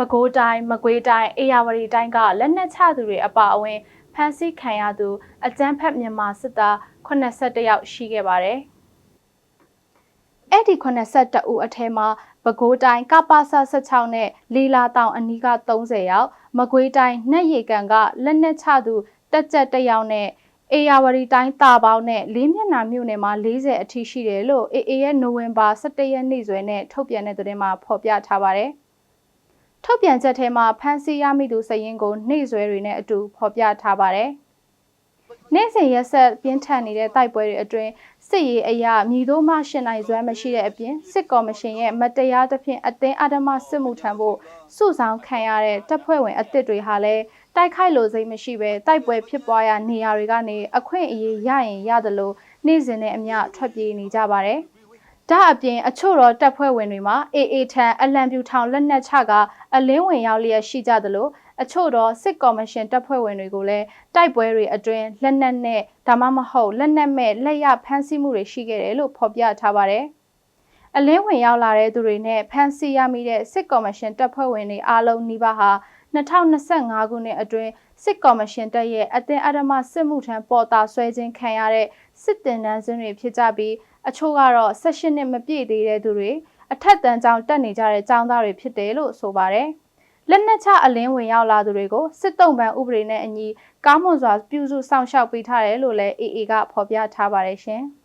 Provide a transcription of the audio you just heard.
ပဲခူးတိုင်းမကွေးတိုင်းအေရဝတီတိုင်းကလက်နက်ချသူတွေအပါအဝင်ဖမ်းဆီးခံရသူအကြမ်းဖက်မြန်မာစစ်သား82ယောက်ရှိခဲ့ပါတယ်။အဲ့ဒီ82ဦးအထက်မှာပဲခူးတိုင်းကပစ16နဲ့လီလာတောင်အနီးက30ယောက်မကွေးတိုင်းနှက်ရီကန်ကလက်နက်ချသူတက်ကြက်တစ်ယောက်နဲ့အေယာဝတီတိုင်းတာပေါင်းနဲ့လေးမျက်နှာမြို့နယ်မှာ40အထိရှိတယ်လို့အေအေရဲ့နိုဝင်ဘာ17ရက်နေ့စွဲနဲ့ထုတ်ပြန်တဲ့သတင်းမှာဖော်ပြထားပါတယ်။ ထုတ်ပြန်ချက်ထဲမှာဖမ်းဆီးရမိသူစရင်ကိုနှိမ့်ဆွဲတွေနဲ့အတူဖော်ပြထားပါတယ်။နေ့စဉ်ရက်ဆက်ပြင်းထန်နေတဲ့တိုက်ပွဲတွေအတွင်းစစ်ရေးအရာမြည်တို့မှရှင်နိုင်စွမ်းမရှိတဲ့အပြင်စစ်ကော်မရှင်ရဲ့မတရားသဖြင့်အသင်းအဓမ္မစစ်မှုထမ်းဖို့စုဆောင်ခံရတဲ့တပ်ဖွဲ့ဝင်အသစ်တွေဟာလည်းတိုက်ခိုက်လို့စိတ်မရှိပဲတိုက်ပွဲဖြစ်ပွားရာနေရာတွေကနေအခွင့်အရေးရရင်ရတယ်လို့နေ့စဉ်နဲ့အမျှထွက်ပြေးနေကြပါတယ်။ ဒါအပြင်အချို့တော့တပ်ဖွဲ့ဝင်တွေမှာအေအေထန်အလံပြူထောင်လက်နက်ချကအလင်းဝင်ရောက်လျက်ရှိကြသလိုအချို့တော့စစ်ကော်မရှင်တပ်ဖွဲ့ဝင်တွေကိုလည်းတိုက်ပွဲတွေအတွင်းလက်နက်နဲ့ဒါမှမဟုတ်လက်နက်မဲ့လက်ရဖမ်းဆီးမှုတွေရှိခဲ့တယ်လို့ဖော်ပြထားပါတယ်။အလင်းဝင်ရောက်လာတဲ့သူတွေနဲ့ဖမ်းဆီးရမိတဲ့စစ်ကော်မရှင်တပ်ဖွဲ့ဝင်တွေအားလုံးနှိပါဟာ 2025ခုနှစ်အတွင်းစစ်ကော်မရှင်တပ်ရဲ့အသင်းအဓမ္မစစ်မှုထမ်းပေါ်တာဆွဲခြင်းခံရတဲ့စစ်တင်တန်းစင်းတွေဖြစ်ကြပြီးအချို့ကတော့16နှစ်မပြည့်သေးတဲ့သူတွေအထက်တန်းကျောင်းတက်နေကြတဲ့ကျောင်းသားတွေဖြစ်တယ်လို့ဆိုပါတယ်။လက်နက်ချအလင်းဝင်ရောက်လာသူတွေကိုစစ်တုံးပန်းဥပဒေနဲ့အညီကားမွန်စွာပြုစုစောင့်ရှောက်ပေးထားတယ်လို့လည်း AA ကဖော်ပြထားပါတယ်ရှင်။